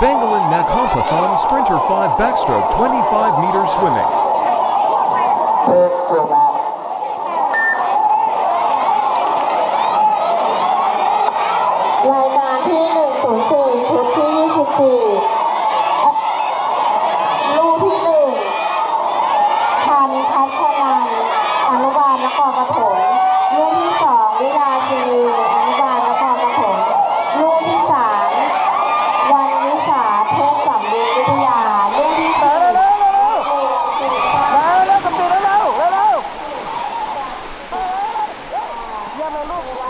Bangalan Nakhampathon Sprinter 5 Backstroke 25 meter swimming. ในรูป